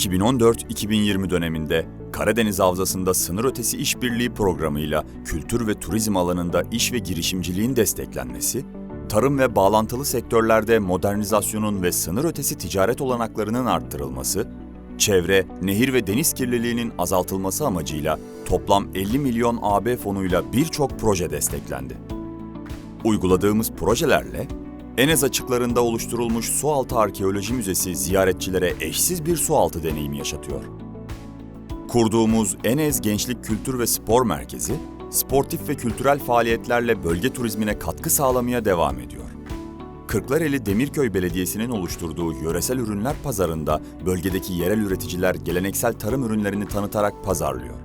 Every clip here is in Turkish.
2014-2020 döneminde Karadeniz Havzası'nda sınır ötesi işbirliği programıyla kültür ve turizm alanında iş ve girişimciliğin desteklenmesi, tarım ve bağlantılı sektörlerde modernizasyonun ve sınır ötesi ticaret olanaklarının arttırılması, çevre, nehir ve deniz kirliliğinin azaltılması amacıyla toplam 50 milyon AB fonuyla birçok proje desteklendi. Uyguladığımız projelerle Enes açıklarında oluşturulmuş Sualtı Arkeoloji Müzesi ziyaretçilere eşsiz bir sualtı deneyimi yaşatıyor. Kurduğumuz Enes Gençlik Kültür ve Spor Merkezi, sportif ve kültürel faaliyetlerle bölge turizmine katkı sağlamaya devam ediyor. Kırklareli Demirköy Belediyesi'nin oluşturduğu yöresel ürünler pazarında bölgedeki yerel üreticiler geleneksel tarım ürünlerini tanıtarak pazarlıyor.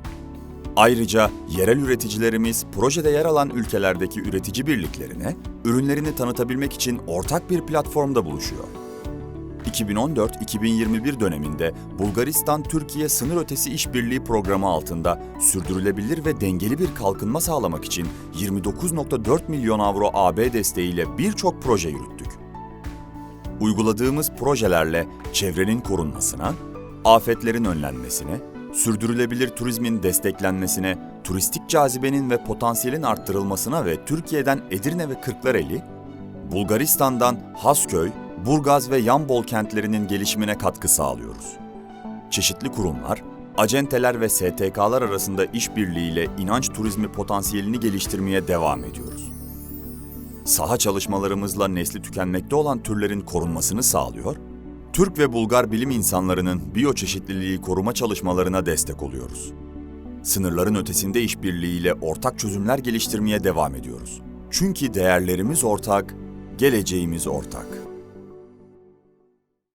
Ayrıca yerel üreticilerimiz projede yer alan ülkelerdeki üretici birliklerine ürünlerini tanıtabilmek için ortak bir platformda buluşuyor. 2014-2021 döneminde Bulgaristan-Türkiye Sınır Ötesi İşbirliği Programı altında sürdürülebilir ve dengeli bir kalkınma sağlamak için 29.4 milyon avro AB desteğiyle birçok proje yürüttük. Uyguladığımız projelerle çevrenin korunmasına, afetlerin önlenmesine, sürdürülebilir turizmin desteklenmesine, turistik cazibenin ve potansiyelin arttırılmasına ve Türkiye'den Edirne ve Kırklareli, Bulgaristan'dan Hasköy, Burgaz ve Yambol kentlerinin gelişimine katkı sağlıyoruz. Çeşitli kurumlar, acenteler ve STK'lar arasında işbirliğiyle inanç turizmi potansiyelini geliştirmeye devam ediyoruz. Saha çalışmalarımızla nesli tükenmekte olan türlerin korunmasını sağlıyor, Türk ve Bulgar bilim insanlarının biyoçeşitliliği koruma çalışmalarına destek oluyoruz. Sınırların ötesinde işbirliğiyle ortak çözümler geliştirmeye devam ediyoruz. Çünkü değerlerimiz ortak, geleceğimiz ortak.